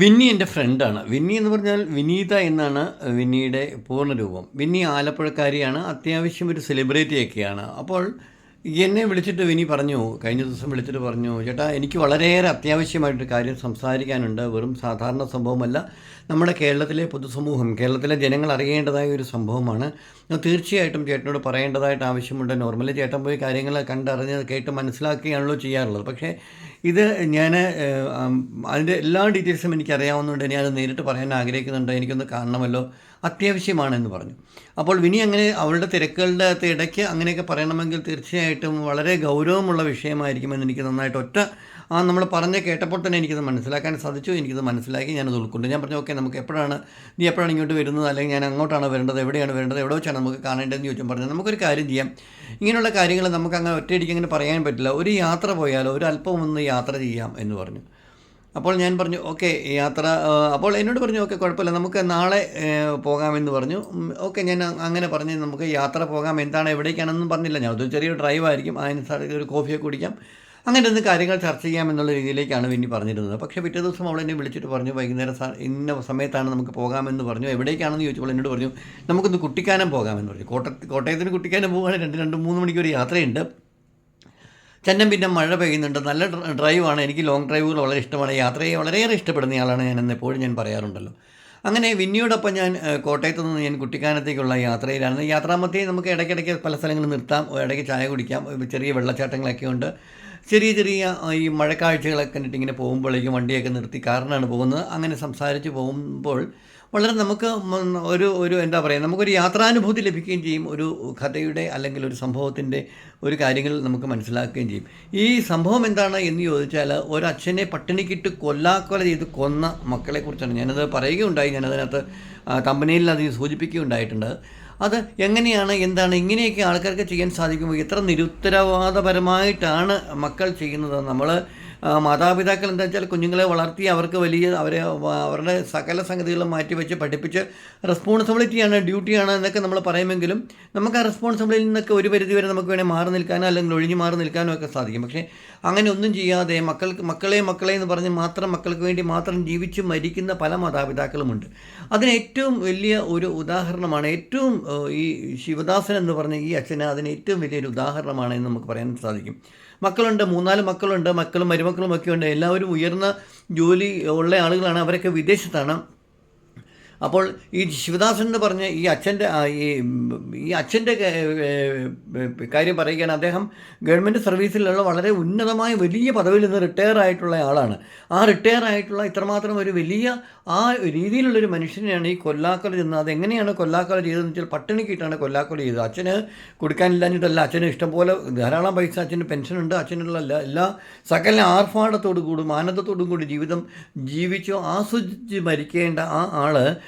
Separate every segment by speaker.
Speaker 1: Winnie എന്റെ ഫ്രണ്ടാണ്. Winnie എന്ന് പറഞ്ഞാൽ വിനീത എന്നാണ് വിന്നിയുടെ പൂർണരൂപം. വിന്നി ആലപ്പുഴക്കാരിയാണ്. അത്യാവശ്യം ഒരു സെലിബ്രിറ്റിയൊക്കെയാണ് അപ്പോൾ എന്നെ വിളിച്ചിട്ട് വിനി പറഞ്ഞു കഴിഞ്ഞ ദിവസം വിളിച്ചിട്ട് പറഞ്ഞു ചേട്ടാ എനിക്ക് വളരെയേറെ അത്യാവശ്യമായിട്ട് കാര്യം സംസാരിക്കാനുണ്ട്. വെറും സാധാരണ സംഭവമല്ല. നമ്മുടെ കേരളത്തിലെ പൊതുസമൂഹം കേരളത്തിലെ ജനങ്ങൾ അറിയേണ്ടതായ ഒരു സംഭവമാണ്. തീർച്ചയായിട്ടും ചേട്ടനോട് പറയേണ്ടതായിട്ട് ആവശ്യമുണ്ട്. നോർമലി ചേട്ടൻ പോയി കാര്യങ്ങൾ കണ്ടറിഞ്ഞ് കേട്ട് മനസ്സിലാക്കുകയാണല്ലോ ചെയ്യാറുള്ളത്. പക്ഷേ ഇത് ഞാൻ അതിന്റെ എല്ലാ ഡീറ്റെയിൽസും എനിക്ക് അറിയാവുന്നതുകൊണ്ട് ഞാൻ അത് നേരിട്ട് പറയാൻ ആഗ്രഹിക്കുന്നുണ്ട്. എനിക്കൊന്ന് കാണണമല്ലോ. അത്യാവശ്യമാണെന്ന് പറഞ്ഞു. അപ്പോൾ വിനി അങ്ങനെ അവളുടെ തിരക്കുകളുടെ അകത്ത് ഇടയ്ക്ക് അങ്ങനെയൊക്കെ പറയണമെങ്കിൽ തീർച്ചയായിട്ടും വളരെ ഗൗരവമുള്ള വിഷയമായിരിക്കുമെന്ന് എനിക്ക് നന്നായിട്ട് ഒറ്റ ആ നമ്മൾ പറഞ്ഞ് കേട്ടപ്പോൾ തന്നെ എനിക്കത് മനസ്സിലാക്കാൻ സാധിച്ചു. എനിക്കത് മനസ്സിലാക്കി ഞാനത് ഉൾക്കൊണ്ട്. ഞാൻ പറഞ്ഞു ഓക്കെ നമുക്ക് എപ്പോഴാണ് നീ എപ്പോഴാണ് ഇങ്ങോട്ട് വരുന്നത്? അല്ലെങ്കിൽ ഞാൻ അങ്ങോട്ടാണ് വരേണ്ടത്? എവിടെയാണ് വരേണ്ടത്? എവിടെ വെച്ചാണ് നമുക്ക് കാണേണ്ടതെന്ന് ചോദിച്ചു പറഞ്ഞു. നമുക്കൊരു കാര്യം ചെയ്യാം. ഇങ്ങനെയുള്ള കാര്യങ്ങൾ നമുക്ക് അങ്ങനെ ഒറ്റയടിക്ക് അങ്ങനെ പറയാൻ പറ്റില്ല. ഒരു യാത്ര പോയാലോ ഒരു അല്പം ഒന്ന് യാത്ര ചെയ്യാം എന്ന് പറഞ്ഞു. അപ്പോൾ ഞാൻ പറഞ്ഞു ഓക്കെ യാത്ര അപ്പോൾ എന്നോട് പറഞ്ഞു ഓക്കെ കുഴപ്പമില്ല നമുക്ക് നാളെ പോകാമെന്ന് പറഞ്ഞു. ഓക്കെ ഞാൻ അങ്ങനെ പറഞ്ഞ് നമുക്ക് യാത്ര പോകാം എന്താണ് എവിടേക്കാണെന്നും പറഞ്ഞില്ല. ഞാൻ അതൊരു ചെറിയൊരു ഡ്രൈവ് ആയിരിക്കും അതിനനുസരിച്ച് ഒരു കോഫിയൊക്കെ കുടിക്കാം. അങ്ങനെ ഒന്ന് കാര്യങ്ങൾ ചർച്ച ചെയ്യാം എന്നുള്ള രീതിയിലേക്കാണ് വിന്നി പറഞ്ഞിരുന്നത്. പക്ഷേ പിറ്റേ ദിവസം അവൾ എന്നെ വിളിച്ചിട്ട് പറഞ്ഞു വൈകുന്നേരം ഇന്ന സമയത്താണ് നമുക്ക് പോകാമെന്ന് പറഞ്ഞു. എവിടേക്കാണെന്ന് ചോദിച്ചപ്പോൾ എന്നോട് പറഞ്ഞു നമുക്കൊന്ന് കുട്ടിക്കാനം പോകാമെന്ന് പറഞ്ഞു. കോട്ട കോട്ടയത്തിന് കുട്ടിക്കാനം പോകുകയാണെങ്കിൽ രണ്ട് രണ്ട് മൂന്ന് മണിക്കൂർ യാത്രയുണ്ട്. ചെന്നം പിന്നെ മഴ പെയ്യുന്നുണ്ട്. നല്ല ഡ്ര- ഡ്രൈവാണ്. എനിക്ക് ലോങ് ഡ്രൈവുകൾ വളരെ ഇഷ്ടമാണ്. യാത്രയെ വളരെയേറെ ഇഷ്ടപ്പെടുന്ന ആളാണ് ഞാൻ എന്ന് എപ്പോഴും ഞാൻ പറയാറുണ്ടല്ലോ. അങ്ങനെ വിന്നിയോടൊപ്പം ഞാൻ കോട്ടയത്തു നിന്ന് ഞാൻ കുട്ടിക്കാനത്തേക്കുള്ള യാത്രയിലാണ്. യാത്രാമധ്യേ നമുക്ക് ഇടയ്ക്കിടയ്ക്ക് പല സ്ഥലങ്ങളിൽ നിർത്താം. ഇടയ്ക്ക് ചായ കുടിക്കാം. ചെറിയ വെള്ളച്ചാട്ടങ്ങളൊക്കെ ഉണ്ട്. ചെറിയ ചെറിയ ഈ മഴക്കാഴ്ചകളൊക്കെ കണ്ടിട്ട് ഇങ്ങനെ പോകുമ്പോഴേക്കും വണ്ടിയൊക്കെ നിർത്തി കാറിനാണ് പോകുന്നത്. അങ്ങനെ സംസാരിച്ച് പോകുമ്പോൾ വളരെ നമുക്ക് ഒരു ഒരു എന്താ പറയുക നമുക്കൊരു യാത്രാനുഭൂതി ലഭിക്കുകയും ചെയ്യും ഒരു കഥയുടെ അല്ലെങ്കിൽ ഒരു സംഭവത്തിന്റെ ഒരു കാര്യങ്ങൾ നമുക്ക് മനസ്സിലാക്കുകയും ചെയ്യും. ഈ സംഭവം എന്താണ് എന്ന് ചോദിച്ചാൽ ഒരച്ഛനെ പട്ടിണിക്കിട്ട് കൊല്ലാക്കൊല ചെയ്ത് കൊന്ന മക്കളെക്കുറിച്ചാണ് ഞാനത് പറയുകയുണ്ടായി ഞാനതിനകത്ത് കമ്പനിയിൽ അത് സൂചിപ്പിക്കുകയുണ്ടായിട്ടുണ്ട്. അത് എങ്ങനെയാണ് എന്താണ് ഇങ്ങനെയൊക്കെ ആൾക്കാർക്ക് ചെയ്യാൻ സാധിക്കുമ്പോൾ എത്ര നിരുത്തരവാദപരമായിട്ടാണ് മക്കൾ ചെയ്യുന്നത്? നമ്മൾ മാതാപിതാക്കൾ എന്താ വെച്ചാൽ കുഞ്ഞുങ്ങളെ വളർത്തി അവർക്ക് വലിയ അവരെ അവരുടെ സകല സംഗതികളും മാറ്റിവെച്ച് പഠിപ്പിച്ച് റെസ്പോൺസിബിലിറ്റിയാണ് ഡ്യൂട്ടിയാണ് എന്നൊക്കെ നമ്മൾ പറയുമെങ്കിലും നമുക്ക് ആ റെസ്പോൺസിബിലിറ്റിയിൽ നിന്നൊക്കെ ഒരു പരിധി വരെ നമുക്ക് വേണേൽ മാറി നിൽക്കാനോ അല്ലെങ്കിൽ ഒഴിഞ്ഞു മാറി നിൽക്കാനോ ഒക്കെ സാധിക്കും. പക്ഷേ അങ്ങനെ ഒന്നും ചെയ്യാതെ മക്കൾക്ക് മക്കളെ മക്കളെ എന്ന് പറഞ്ഞ് മാത്രം മക്കൾക്ക് വേണ്ടി മാത്രം ജീവിച്ച് മരിക്കുന്ന പല മാതാപിതാക്കളുമുണ്ട്. അതിന് ഏറ്റവും വലിയ ഒരു ഉദാഹരണമാണ് ഏറ്റവും ഈ ശിവദാസൻ എന്ന് പറഞ്ഞ ഈ അച്ഛന് അതിന് ഏറ്റവും വലിയൊരു ഉദാഹരണമാണ് എന്ന് നമുക്ക് പറയാൻ സാധിക്കും. മക്കളുണ്ട് മൂന്നാൽ മക്കളുണ്ട് മക്കളും മരുമക്കളും ഒക്കെ ഉണ്ട്. എല്ലാവരും ഉയർന്ന ജോലി ഉള്ള ആളുകളാണ്. അവരൊക്കെ വിദേശത്താണ്. അപ്പോൾ ഈ ശിവദാസൻ എന്ന് പറഞ്ഞ ഈ അച്ഛന്റെ ഈ ഈ അച്ഛന്റെ കാര്യം പറയുകയാണ്. അദ്ദേഹം ഗവൺമെന്റ് സർവീസിലുള്ള വളരെ ഉന്നതമായ വലിയ പദവിയിൽ നിന്ന് റിട്ടയർ ആയിട്ടുള്ള ആളാണ്. ആ റിട്ടയർ ആയിട്ടുള്ള ഇത്രമാത്രം ഒരു വലിയ ആ രീതിയിലുള്ളൊരു മനുഷ്യനെയാണ് ഈ കൊല്ലാക്കൊല ചെയ്യുന്നത് അതെങ്ങനെയാണ് കൊല്ലാക്കൊല ചെയ്തതെന്ന് വെച്ചാൽ പട്ടിണിക്കിട്ടാണ് കൊല്ലാക്കൊല ചെയ്തത്. അച്ഛന് കൊടുക്കാനില്ലാഞ്ഞിട്ടല്ല. അച്ഛന് ഇഷ്ടംപോലെ ധാരാളം പൈസ അച്ഛന് പെൻഷനുണ്ട്. അച്ഛനുള്ള എല്ലാ എല്ലാ സകല ആർഭാടത്തോടു കൂടും ആനന്ദത്തോടും കൂടി ജീവിതം ജീവിച്ചോ ആസ്വദിച്ച് മരിക്കേണ്ട ആ ഓ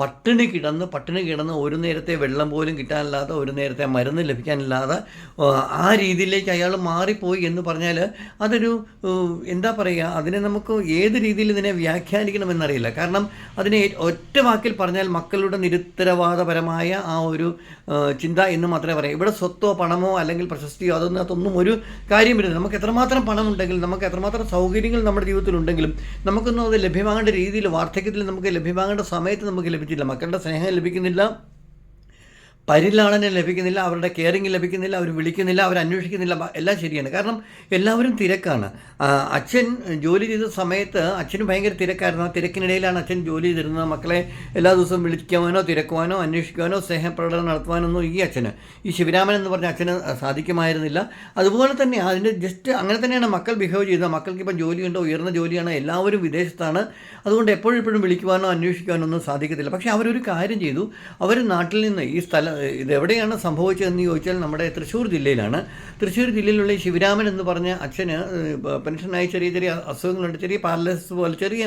Speaker 1: പട്ടിണി കിടന്ന് പട്ടിണി കിടന്ന് ഒരു നേരത്തെ വെള്ളം പോലും കിട്ടാനില്ലാതെ ഒരു നേരത്തെ മരുന്ന് ലഭിക്കാനില്ലാതെ ആ, രീതിയിലേക്ക് അയാൾ മാറിപ്പോയി എന്ന് പറഞ്ഞാൽ അതൊരു എന്താ പറയുക അതിനെ നമുക്ക് ഏത് രീതിയിൽ ഇതിനെ വ്യാഖ്യാനിക്കണമെന്നറിയില്ല. കാരണം അതിനെ ഒറ്റ വാക്കിൽ പറഞ്ഞാൽ മക്കളുടെ നിരുത്തരവാദപരമായ ആ ഒരു ചിന്ത എന്ന് മാത്രമേ പറയാം. ഇവിടെ സ്വത്തോ പണമോ അല്ലെങ്കിൽ പ്രശസ്തിയോ അതൊന്നും ഒരു കാര്യമില്ല നമുക്ക് എത്രമാത്രം പണമുണ്ടെങ്കിൽ നമുക്ക് എത്രമാത്രം സൗകര്യങ്ങൾ നമ്മുടെ ജീവിതത്തിലുണ്ടെങ്കിലും നമുക്കൊന്നും അത് ലഭ്യമാകേണ്ട രീതിയിൽ വാർദ്ധക്യത്തിൽ നമുക്ക് ലഭ്യമാകേണ്ട സമയത്ത് നമുക്ക് ലഭിച്ചില്ല മക്കളുടെ സ്നേഹം ലഭിക്കുന്നില്ല. പരിലാളനം ലഭിക്കുന്നില്ല അവരുടെ കെയറിങ് ലഭിക്കുന്നില്ല അവർ വിളിക്കുന്നില്ല അവർ അന്വേഷിക്കുന്നില്ല എല്ലാം ശരിയാണ്. കാരണം എല്ലാവരും തിരക്കാണ്. അച്ഛൻ ജോലി ചെയ്ത സമയത്ത് അച്ഛന് ഭയങ്കര തിരക്കായിരുന്നു. ആ തിരക്കിനിടയിലാണ് അച്ഛൻ ജോലി ചെയ്തിരുന്നത്. മക്കളെ എല്ലാ ദിവസവും വിളിക്കുവാനോ തിരക്കുവാനോ അന്വേഷിക്കുവാനോ സ്നേഹപ്രകടനം നടത്തുവാനൊന്നും ഈ അച്ഛന് ഈ ശിവരാമൻ എന്ന് പറഞ്ഞ അച്ഛന് സാധിക്കുമായിരുന്നില്ല. അതുപോലെ തന്നെ അതിന്റെ ജസ്റ്റ് അങ്ങനെ തന്നെയാണ് മക്കൾ ബിഹേവ് ചെയ്യുന്നത്. മക്കൾക്ക് ഇപ്പം ജോലിയുണ്ടോ ഉയർന്ന ജോലിയാണ്. എല്ലാവരും വിദേശത്താണ്. അതുകൊണ്ട് എപ്പോഴും ഇപ്പോഴും വിളിക്കുവാനോ അന്വേഷിക്കുവാനോ ഒന്നും സാധിക്കത്തില്ല. പക്ഷേ അവരൊരു കാര്യം ചെയ്തു. അവർ നാട്ടിൽ നിന്ന് ഈ സ്ഥലം ഇത് എവിടെയാണ് സംഭവിച്ചതെന്ന് ചോദിച്ചാൽ നമ്മുടെ തൃശ്ശൂർ ജില്ലയിലാണ്. തൃശ്ശൂർ ജില്ലയിലുള്ള ശിവരാമൻ എന്ന് പറഞ്ഞ അച്ഛന് പെൻഷനായി ചെറിയ ചെറിയ അസുഖങ്ങളുണ്ട്. ചെറിയ പാരലൈസിസ് പോലെ ചെറിയ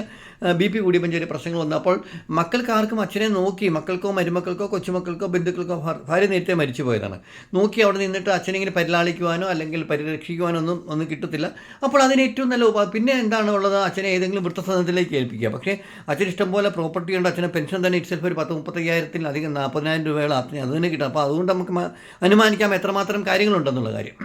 Speaker 1: ബി പി കൂടിയപ്പം ചെറിയ പ്രശ്നങ്ങൾ വന്നു. അപ്പോൾ മക്കൾക്ക് ആർക്കും അച്ഛനെ നോക്കി മക്കൾക്കോ മരുമക്കൾക്കോ കൊച്ചുമക്കൾക്കോ ബന്ധുക്കൾക്കോ ഭാര്യ നേരത്തെ മരിച്ചു പോയതാണ്. നോക്കി അവിടെ നിന്നിട്ട് അച്ഛനെ ഇങ്ങനെ പരിലാളിക്കുവാനോ അല്ലെങ്കിൽ പരിരക്ഷിക്കുവാനോ ഒന്നും ഒന്നും കിട്ടത്തില്ല. അപ്പോൾ അതിന് ഏറ്റവും നല്ല ഉപാ പിന്നെ എന്താണ് ഉള്ളത്? അച്ഛനെ ഏതെങ്കിലും വൃത്തസദനത്തിലേക്ക് ഏൽപ്പിക്കുക. പക്ഷേ അച്ഛൻ ഇഷ്ടംപോലെ പ്രോപ്പർട്ടി ഉണ്ട്. അച്ഛനെ പെൻഷൻ തന്നെ ഇറ്റ്സെൽഫ് ഒരു പത്ത് മുപ്പത്തയ്യായിരത്തിലധികം നാൽപ്പതിനായിരം രൂപയോളം അച്ഛനെ അത് തന്നെ കിട്ടും. അപ്പോൾ അതുകൊണ്ട് നമുക്ക് അനുമാനിക്കാം എത്രമാത്രം കാര്യങ്ങളുണ്ടെന്നുള്ള കാര്യം.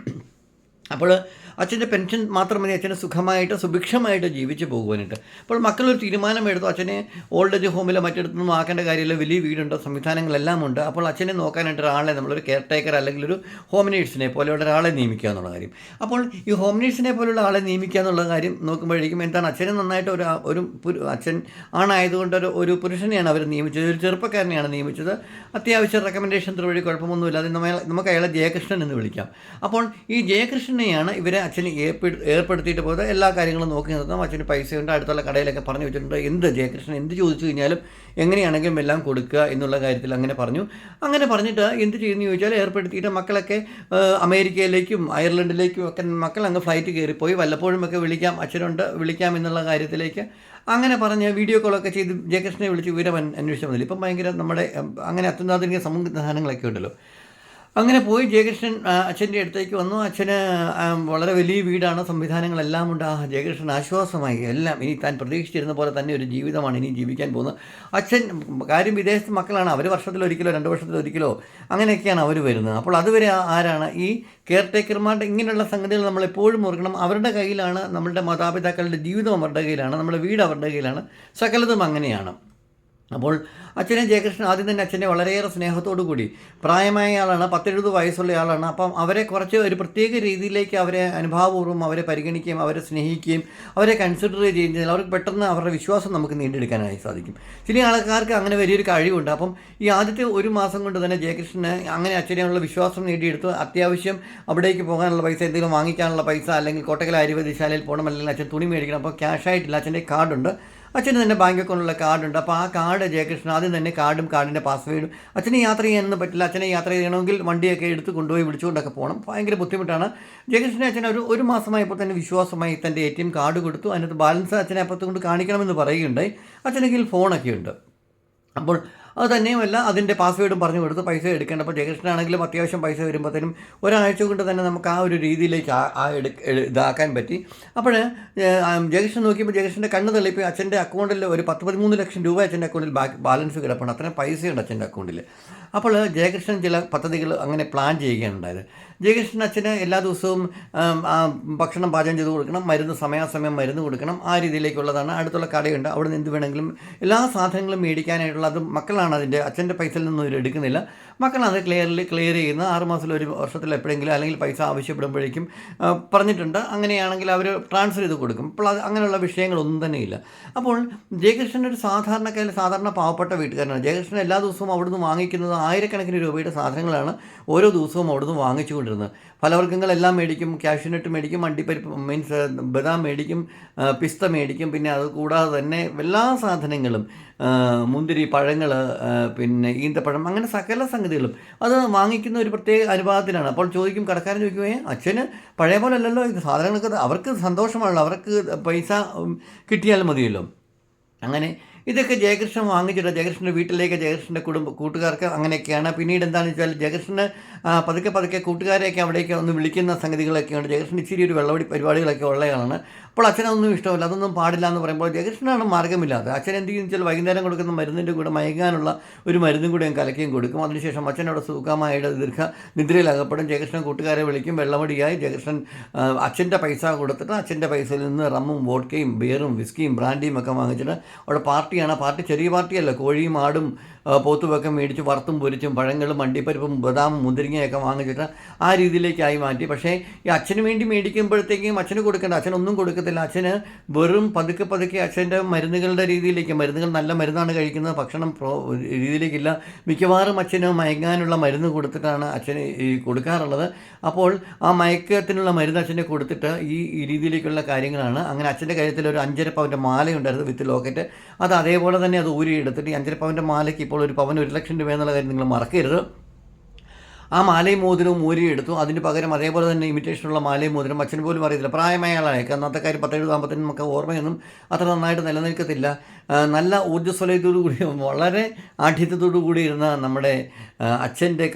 Speaker 1: അപ്പോൾ അച്ഛന്റെ പെൻഷൻ മാത്രം മതി അച്ഛനെ സുഖമായിട്ട് സുഭിക്ഷമായിട്ട് ജീവിച്ചു പോകുവാനായിട്ട്. അപ്പോൾ മക്കളൊരു തീരുമാനമെടുത്തു. അച്ഛനെ ഓൾഡ് ഏജ് ഹോമിലോ മറ്റിടത്തൊന്നും ആക്കേണ്ട കാര്യമില്ല. വലിയ വീടുണ്ട് സംവിധാനങ്ങളെല്ലാം ഉണ്ട്. അപ്പോൾ അച്ഛനെ നോക്കാനായിട്ട് ഒരാളെ നമ്മളൊരു കെയർ ടേക്കർ അല്ലെങ്കിൽ ഒരു ഹോമിനേഴ്സിനെ പോലെയുള്ള ഒരാളെ നിയമിക്കുക എന്നുള്ള കാര്യം. അപ്പോൾ ഈ ഹോമിനേഴ്സിനെ പോലുള്ള ആളെ നിയമിക്കുക എന്നുള്ള കാര്യം നോക്കുമ്പോഴേക്കും എന്താണ്? അച്ഛനെ നന്നായിട്ട് ഒരു ഒരു അച്ഛൻ ആണായതുകൊണ്ട് ഒരു ഒരു പുരുഷനെയാണ് അവർ നിയമിച്ചത്. ഒരു ചെറുപ്പക്കാരനെയാണ് നിയമിച്ചത്. അത്യാവശ്യം റെക്കമെൻഡേഷൻ വഴി കുഴപ്പമൊന്നുമില്ല. അത് നമ്മൾ നമുക്ക് അയാളെ ജയകൃഷ്ണൻ എന്ന് വിളിക്കാം. അപ്പോൾ ഈ ജയകൃഷ്ണനെയാണ് ഇവരെ അച്ഛന് ഏർപ്പെടുത്തിയിട്ട് പോയത് എല്ലാ കാര്യങ്ങളും നോക്കി നിർത്താം അച്ഛന് പൈസയുണ്ട് അടുത്തുള്ള കടയിലൊക്കെ പറഞ്ഞു വെച്ചിട്ടുണ്ട്. എന്ത് ജയകൃഷ്ണൻ എന്ത് ചോദിച്ചു കഴിഞ്ഞാലും എങ്ങനെയാണെങ്കിലും എല്ലാം കൊടുക്കുക എന്നുള്ള കാര്യത്തിൽ അങ്ങനെ പറഞ്ഞു. അങ്ങനെ പറഞ്ഞിട്ട് എന്ത് ചെയ്യുന്നു ചോദിച്ചാൽ ഏർപ്പെടുത്തിയിട്ട് മക്കളൊക്കെ അമേരിക്കയിലേക്കും അയർലൻഡിലേക്കും ഒക്കെ മക്കൾ അങ്ങ് ഫ്ലൈറ്റ് കയറിപ്പോയി. വല്ലപ്പോഴും ഒക്കെ വിളിക്കാം അച്ഛനുണ്ട് വിളിക്കാം എന്നുള്ള കാര്യത്തിലേക്ക്. അങ്ങനെ പറഞ്ഞ് വീഡിയോ കോളൊക്കെ ചെയ്ത് ജയകൃഷ്ണനെ വിളിച്ച് വിവരം അന്വ- അന്വേഷിച്ചാൽ മതി ഇപ്പം ഭയങ്കര നമ്മുടെ അങ്ങനെ അത്യന്താധുനിക സംവിധാനങ്ങളൊക്കെ ഉണ്ടല്ലോ. അങ്ങനെ പോയി ജയകൃഷ്ണൻ അച്ഛന്റെ അടുത്തേക്ക് വന്നു. അച്ഛന് വളരെ വലിയ വീടാണ്. സംവിധാനങ്ങളെല്ലാം ഉണ്ട്. ആ ജയകൃഷ്ണൻ ആശ്വാസമായി. എല്ലാം ഇനി താൻ പ്രതീക്ഷിച്ചിരുന്ന പോലെ തന്നെ ഒരു ജീവിതമാണ് ഇനി ജീവിക്കാൻ പോകുന്നത്. അച്ഛൻ കാര്യം വിദേശത്ത് മക്കളാണ്. അവർ വർഷത്തിലൊരിക്കലോ രണ്ട് വർഷത്തിലൊരിക്കലോ അങ്ങനെയൊക്കെയാണ് അവർ വരുന്നത്. അപ്പോൾ അതുവരെ ആരാണ്? ഈ കെയർ ടേക്കർമാരുടെ ഇങ്ങനെയുള്ള സംഗതികൾ നമ്മൾ എപ്പോഴും ഓർക്കണം. അവരുടെ കയ്യിലാണ് നമ്മളുടെ മാതാപിതാക്കളുടെ ജീവിതം അവരുടെ കയ്യിലാണ്. നമ്മുടെ വീട് അവരുടെ കയ്യിലാണ്. സകലതും അങ്ങനെയാണ്. അപ്പോൾ അച്ഛനെ ജയകൃഷ്ണൻ ആദ്യം തന്നെ അച്ഛനെ വളരെയേറെ സ്നേഹത്തോടു കൂടി. പ്രായമായ ആളാണ് പത്തെഴുപത് വയസ്സുള്ള ആളാണ്. അപ്പം അവരെ കുറച്ച് ഒരു പ്രത്യേക രീതിയിലേക്ക് അവരെ അനുഭാവപൂർവം അവരെ പരിഗണിക്കുകയും അവരെ സ്നേഹിക്കുകയും അവരെ കൺസിഡർ ചെയ്യുകയും ചെയ്താൽ അവർക്ക് പെട്ടെന്ന് അവരുടെ വിശ്വാസം നമുക്ക് നീണ്ടെടുക്കാനായി സാധിക്കും. ചില ആൾക്കാർക്ക് അങ്ങനെ വലിയൊരു കഴിവുണ്ട്. അപ്പം ഈ ആദ്യത്തെ ഒരു മാസം കൊണ്ട് തന്നെ ജയകൃഷ്ണന് അങ്ങനെ അച്ഛനെയുള്ള വിശ്വാസം നേടിയെടുത്ത് അത്യാവശ്യം അവിടേക്ക് പോകാനുള്ള പൈസ എന്തെങ്കിലും വാങ്ങിക്കാനുള്ള പൈസ അല്ലെങ്കിൽ കോട്ടക്കൽ ആയുർവേദശാലയിൽ പോകണം അല്ലെങ്കിൽ അച്ഛൻ തുണി മേടിക്കണം. അപ്പോൾ ക്യാഷ് ആയിട്ടില്ല. അച്ഛന്റെ കാർഡുണ്ട് അച്ഛന് തന്നെ ബാങ്ക് അക്കൗണ്ടിലുള്ള കാർഡുണ്ട് അപ്പോൾ ആ കാർഡ് ജയകൃഷ്ണൻ ആദ്യം തന്നെ കാർഡും കാർഡിന്റെ പാസ്വേഡും അച്ഛന് യാത്ര ചെയ്യാനൊന്നും പറ്റില്ല. അച്ഛനെ യാത്ര ചെയ്യണമെങ്കിൽ വണ്ടിയൊക്കെ എടുത്ത് കൊണ്ടുപോയി വിളിച്ചുകൊണ്ടൊക്കെ പോകണം. ഭയങ്കര ബുദ്ധിമുട്ടാണ്. ജയകൃഷ്ണൻ അച്ഛൻ ഒരു ഒരു മാസമായപ്പോൾ തന്നെ വിശ്വാസമായി തന്റെ എ ടി എം കാർഡ് കൊടുത്തു. അതിനകത്ത് ബാലൻസ് അച്ഛനെ അപ്പുറത്ത് കൊണ്ട് കാണിക്കണമെന്ന് പറയുകയുണ്ടായി. അച്ഛനെങ്കിൽ ഫോണൊക്കെ ഉണ്ട്. അപ്പോൾ അത് തന്നെയുമല്ല അതിന്റെ പാസ്വേഡും പറഞ്ഞു കൊടുത്ത് പൈസ എടുക്കേണ്ട അപ്പോൾ ജയകൃഷ്ണനാണെങ്കിലും അത്യാവശ്യം പൈസ വരുമ്പോഴത്തേനും ഒരാഴ്ച കൊണ്ട് തന്നെ നമുക്ക് ആ ഒരു രീതിയിലേക്ക് ആ എടു ഇതാക്കാൻ പറ്റി. അപ്പോൾ ജയകൃഷ്ണൻ നോക്കിയപ്പോൾ ജയകൃഷ്ണന്റെ കണ്ണ് തള്ളിപ്പോൾ അച്ഛന്റെ അക്കൗണ്ടിൽ ഒരു പത്ത് പതിമൂന്ന് ലക്ഷം രൂപ അച്ഛന്റെ അക്കൗണ്ടിൽ ബാലൻസ് കിടപ്പുണ്ട്. അത്രയും പൈസയുണ്ട് അച്ഛന്റെ അക്കൗണ്ടിൽ അപ്പോൾ ജയകൃഷ്ണൻ ചില പദ്ധതികൾ അങ്ങനെ പ്ലാൻ ചെയ്യുകയാണ് ഉണ്ടായത്. ജയകൃഷ്ണൻ അച്ഛന് എല്ലാ ദിവസവും ഭക്ഷണം പാചകം ചെയ്ത് കൊടുക്കണം. മരുന്ന് സമയാസമയം മരുന്ന് കൊടുക്കണം. ആ രീതിയിലേക്കുള്ളതാണ്. അടുത്തുള്ള കടയുണ്ട്. അവിടെ നിന്ന് എന്ത് വേണമെങ്കിലും എല്ലാ സാധനങ്ങളും മേടിക്കാനായിട്ടുള്ള അത് മക്കളാണ് അതിന്റെ അച്ഛന്റെ പൈസയിൽ നിന്നും ഇവർ എടുക്കുന്നില്ല. മക്കളാണ് അത് ക്ലിയർലി ക്ലിയർ ചെയ്യുന്നത്. ആറ് മാസത്തിൽ ഒരു വർഷത്തിൽ എപ്പോഴെങ്കിലും അല്ലെങ്കിൽ പൈസ ആവശ്യപ്പെടുമ്പോഴേക്കും പറഞ്ഞിട്ടുണ്ട്. അങ്ങനെയാണെങ്കിൽ അവർ ട്രാൻസ്ഫർ ചെയ്ത് കൊടുക്കും. അപ്പോൾ അത് അങ്ങനെയുള്ള വിഷയങ്ങളൊന്നും തന്നെ ഇല്ല. അപ്പോൾ ജയകൃഷ്ണൻ ഒരു സാധാരണക്കാരിൽ സാധാരണ പാവപ്പെട്ട വീട്ടുകാരനാണ്. ജയകൃഷ്ണൻ എല്ലാ ദിവസവും അവിടുന്ന് വാങ്ങിക്കുന്നത് ആയിരക്കണക്കിന് രൂപയുടെ സാധനങ്ങളാണ്. ഓരോ ദിവസവും അവിടുന്ന് വാങ്ങിച്ചു കൊണ്ടിരുന്നത് ഫലവർഗങ്ങളെല്ലാം മേടിക്കും കാഷ്യൂനട്ട് മേടിക്കും അണ്ടിപ്പരിപ്പ് മീൻസ് ബദാം മേടിക്കും പിസ്ത മേടിക്കും പിന്നെ അത് കൂടാതെ തന്നെ എല്ലാ സാധനങ്ങളും മുന്തിരി പഴങ്ങൾ പിന്നെ ഈന്തപ്പഴം അങ്ങനെ സകല സംഗതികളും. അത് വാങ്ങിക്കുന്ന ഒരു പ്രത്യേക അനുപാതത്തിലാണ്. അപ്പോൾ ചോദിക്കും കടക്കാരൻ ചോദിക്കുമേ "ഏ, അച്ഛന് പഴയ പോലെ അല്ലല്ലോ? സാധനങ്ങൾക്ക് അവർക്ക് സന്തോഷമാണല്ലോ. അവർക്ക് പൈസ കിട്ടിയാൽ മതിയല്ലോ. അങ്ങനെ ഇതൊക്കെ ജയകൃഷ്ണൻ വാങ്ങിച്ചിട്ട് ജയകൃഷ്ണന്റെ വീട്ടിലേക്ക് ജയകൃഷ്ണന്റെ കുടുംബ കൂട്ടുകാർക്ക് അങ്ങനെയൊക്കെയാണ്. പിന്നീട് എന്താണെന്ന് വെച്ചാൽ ജയകൃഷ്ണന് പതുക്കെ പതുക്കെ കൂട്ടുകാരെയൊക്കെ അവിടേക്ക് ഒന്ന് വിളിക്കുന്ന സംഗതികളൊക്കെയുണ്ട്. ജയകൃഷ്ണൻ ഇച്ചിരി ഒരു വെള്ളവടി പരിപാടികളൊക്കെ ഉള്ളതാണ് അപ്പോൾ അച്ഛനൊന്നും ഇഷ്ടമല്ല. അതൊന്നും പാടില്ല എന്ന് പറയുമ്പോൾ ജയകൃഷ്ണനാണ് മാർഗമില്ലാതെ. അച്ഛൻ എന്ത് ചെയ്യുന്ന വൈകുന്നേരം കൊടുക്കുന്ന മരുന്നിന്റെ കൂടെ മയങ്ങാനുള്ള ഒരു മരുന്നും കൂടെ ഞാൻ കലക്കിയും കൊടുക്കും. അതിനുശേഷം അച്ഛനോട് സുഖമായിട്ട് ദീർഘ നിദ്രയിലകപ്പെടും. ജയകൃഷ്ണൻ കൂട്ടുകാരെ വിളിക്കും. വെള്ളമടിയായി ജയകൃഷ്ണൻ അച്ഛന്റെ പൈസ കൊടുത്തിട്ട് അച്ഛന്റെ പൈസയിൽ നിന്ന് റമ്മും വോഡ്ക്കയും ബിയറും വിസ്കിയും ബ്രാൻഡിയും ഒക്കെ വാങ്ങിച്ചിട്ട് അവിടെ പാർട്ടിയാണ്. പാർട്ടി ചെറിയ പാർട്ടിയല്ല. കോഴിയും ആടും പോത്തുമൊക്കെ മേടിച്ച് വറുത്തും പൊരിച്ചും പഴങ്ങളും വണ്ടിപ്പരിപ്പും ബദാമും മുന്തിരിങ്ങയൊക്കെ വാങ്ങിച്ചിട്ട് ആ രീതിയിലേക്കായി മാറ്റി. പക്ഷേ ഈ അച്ഛന് വേണ്ടി മേടിക്കുമ്പോഴത്തേക്കും അച്ഛന് കൊടുക്കേണ്ട അച്ഛനൊന്നും കൊടുക്കത്തില്ല. അച്ഛന് വെറും പതുക്കെ പതുക്കെ അച്ഛന്റെ മരുന്നുകളുടെ രീതിയിലേക്ക് മരുന്നുകൾ നല്ല മരുന്നാണ് കഴിക്കുന്നത് ഭക്ഷണം പ്രോ രീതിയിലേക്കില്ല. മിക്കവാറും അച്ഛന് മയങ്ങാനുള്ള മരുന്ന് കൊടുത്തിട്ടാണ് അച്ഛന് ഈ കൊടുക്കാറുള്ളത്. അപ്പോൾ ആ മയക്കത്തിനുള്ള മരുന്ന് അച്ഛനെ കൊടുത്തിട്ട് ഈ രീതിയിലേക്കുള്ള കാര്യങ്ങളാണ്. അങ്ങനെ അച്ഛന്റെ കാര്യത്തിൽ ഒരു അഞ്ചര പവന്റെ മാലയുണ്ടായിരുന്നു വിത്ത് ലോക്കറ്റ്. അത് അതേപോലെ തന്നെ അത് ഊരി എടുത്തിട്ട് ഈ അഞ്ചര പവന്റെ മാലയ്ക്ക് ഇപ്പോൾ ഒരു പവൻ ഒരു ലക്ഷം രൂപ എന്നുള്ള കാര്യം നിങ്ങൾ മറക്കരുത്. ആ മാലയും മോതിരവും ഊരി എടുത്തു അതിന് പകരം അതേപോലെ തന്നെ ഇമിറ്റേഷനുള്ള മാലയും മോതിരം അച്ഛൻ പോലും അറിയത്തില്ല. പ്രായമായ ആളാണ്. അന്നത്തെ കാര്യം പത്തേഴ് അമ്പത്തിന് നമുക്ക് ഓർമ്മയൊന്നും അത്ര നന്നായിട്ട് നിലനിൽക്കത്തില്ല. നല്ല ഊർജസ്വലതയോടു കൂടി വളരെ ആഠ്യത്തോടു കൂടി ഇരുന്ന നമ്മുടെ അച്ഛന്റെ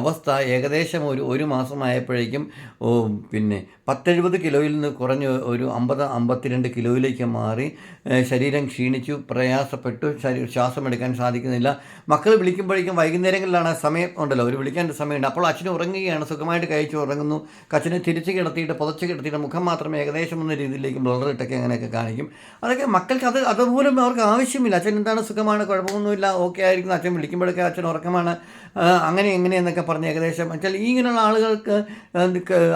Speaker 1: അവസ്ഥ ഏകദേശം ഒരു ഒരു മാസമായപ്പോഴേക്കും പിന്നെ പത്തെഴുപത് കിലോയിൽ നിന്ന് കുറഞ്ഞ് ഒരു അമ്പത് അമ്പത്തിരണ്ട് കിലോയിലേക്ക് മാറി ശരീരം ക്ഷീണിച്ചു പ്രയാസപ്പെട്ടു ശരീ ശ്വാസം എടുക്കാൻ സാധിക്കുന്നില്ല. മക്കൾ വിളിക്കുമ്പോഴേക്കും വൈകുന്നേരങ്ങളിലാണ് സമയം ഉണ്ടല്ലോ അവർ വിളിക്കാൻ സമയമുണ്ട്. അപ്പോൾ അച്ഛൻ ഉറങ്ങുകയാണ് സുഖമായിട്ട് കഴിച്ച് ഉറങ്ങുന്നു. അച്ഛനെ തിരിച്ച് കിടത്തിയിട്ട് പുതച്ച് കിടത്തിയിട്ട് മുഖം മാത്രമേ ഏകദേശം എന്ന രീതിയിലേക്ക് ബ്ലഡറിട്ടൊക്കെ അങ്ങനെയൊക്കെ കാണിക്കും. അതൊക്കെ മക്കൾക്ക് അത് അത് അതുപോലും അവർക്ക് ആവശ്യമില്ല. അച്ഛൻ എന്താണ് സുഖമാണ് കുഴപ്പമൊന്നുമില്ല ഓക്കെ ആയിരിക്കുന്നു. അച്ഛൻ വിളിക്കുമ്പോഴൊക്കെ അച്ഛൻ ഉറക്കമാണ്. അങ്ങനെ എങ്ങനെ എന്നൊക്കെ പറഞ്ഞ് ഏകദേശം വെച്ചാൽ ഇങ്ങനെയുള്ള ആളുകൾക്ക്